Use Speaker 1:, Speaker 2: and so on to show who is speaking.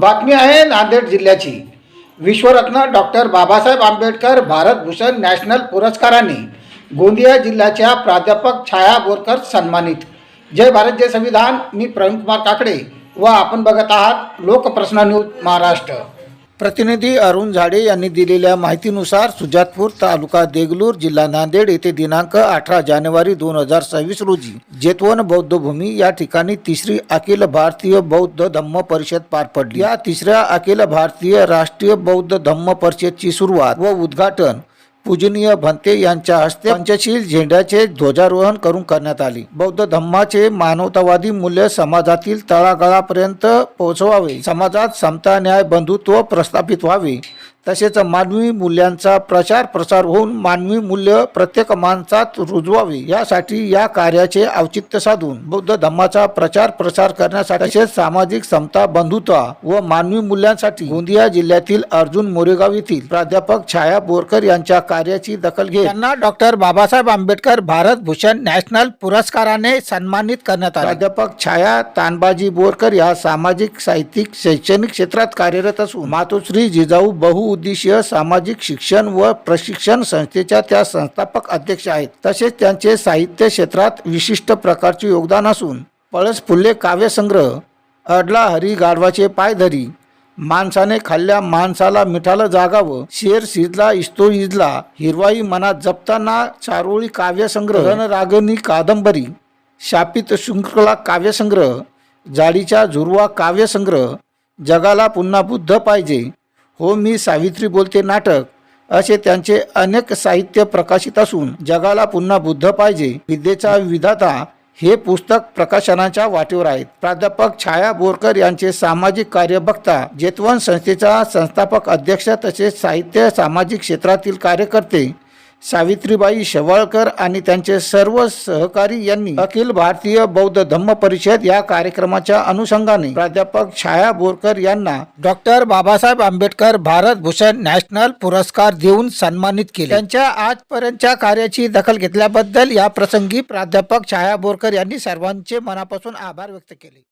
Speaker 1: बातमी आहे नांदेड जिल्ह्याची. विश्वरत्न डॉक्टर बाबासाहेब आंबेडकर भारतभूषण नॅशनल पुरस्काराने गोंदिया जिल्ह्याच्या प्राध्यापक छाया बोरकर सन्मानित. जय भारत जय संविधान. मी प्रवीण कुमार काकडे व आपण बघत आहात लोकप्रश्न न्यूज महाराष्ट्र. प्रतिनिधी अरुण झाडे यांनी दिलेल्या माहितीनुसार सुजातपूर तालुका देगलूर जिल्हा नांदेड येथे दिनांक अठरा जानेवारी दोन हजार सव्वीस रोजी जेतवन बौद्ध भूमी या ठिकाणी तिसरी अखिल भारतीय बौद्ध धम्म परिषद पार पडली. या तिसऱ्या अखिल भारतीय राष्ट्रीय बौद्ध धम्म परिषदची सुरुवात व उद्घाटन पूजनीय भंते यांच्या हस्ते पंचशील झेंड्याचे ध्वजारोहण करून करण्यात आले. बौद्ध धम्माचे मानवतावादी मूल्य समाजातील तळागाळापर्यंत पोहोचवावे. समाजात समता न्याय बंधुत्व प्रस्थापित व्हावे. तसेच मानवी मूल्यांचा प्रचार प्रसार होऊन मानवी मूल्य प्रत्येक माणसात रुजवावे. यासाठी या कार्याचे औचित्य साधून बौद्ध धम्माचा प्रचार प्रसार करण्यासाठी तसेच सामाजिक समता बंधुत्व व मानवी मूल्यांसाठी गोंदिया जिल्ह्यातील अर्जुन मोरेगाव येथील प्राध्यापक छाया बोरकर यांच्या कार्याची दखल घेत त्यांना डॉक्टर बाबासाहेब आंबेडकर भारत भूषण नॅशनल पुरस्काराने सन्मानित करण्यात आले. प्राध्यापक छाया तानबाजी बोरकर या सामाजिक साहित्यिक शैक्षणिक क्षेत्रात कार्यरत असून मातोश्री जिजाऊ बहुउद्देशीय सामाजिक शिक्षण व प्रशिक्षण संस्थेच्या त्या संस्थापक अध्यक्ष आहेत. तसेच त्यांचे साहित्य क्षेत्रात विशिष्ट प्रकारचे योगदान असून पळस फुल्ले काव्यसंग्रह अडला हरी गाढवाचे पायधरी माणसाने खाल्ल्या माणसाला मिठाला जागावं शेर शिजला इस्तो इजला हिरवाई मनात जपताना चारोळी काव्यसंग्रह रणरागनी कादंबरी शापित शृंखला काव्यसंग्रह जाडीच्या झुरवा काव्यसंग्रह जगाला पुन्हा बुद्ध पाहिजे हो मी सावित्री बोलते नाटक. असे त्यांचे अनेक साहित्य प्रकाशित असून जगाला पुन्हा बुद्ध पाहिजे विद्येचा विधाता हे पुस्तक प्रकाशनाच्या वाटेवर आहेत. प्राध्यापक छाया बोरकर यांचे सामाजिक कार्य बघता जेतवन संस्थेचा संस्थापक अध्यक्ष तसेच साहित्य सामाजिक क्षेत्रातील कार्यकर्ते सावित्रीबाई शेवाळकर आणि त्यांचे सर्व सहकारी यांनी अखिल भारतीय बौद्ध धम्म परिषद या कार्यक्रमाच्या अनुषंगाने प्राध्यापक छाया बोरकर यांना डॉक्टर बाबासाहेब आंबेडकर भारत भूषण नॅशनल पुरस्कार देऊन सन्मानित केले. त्यांच्या आजपर्यंतच्या कार्याची दखल घेतल्याबद्दल या प्रसंगी प्राध्यापक छाया बोरकर यांनी सर्वांचे मनापासून आभार व्यक्त केले.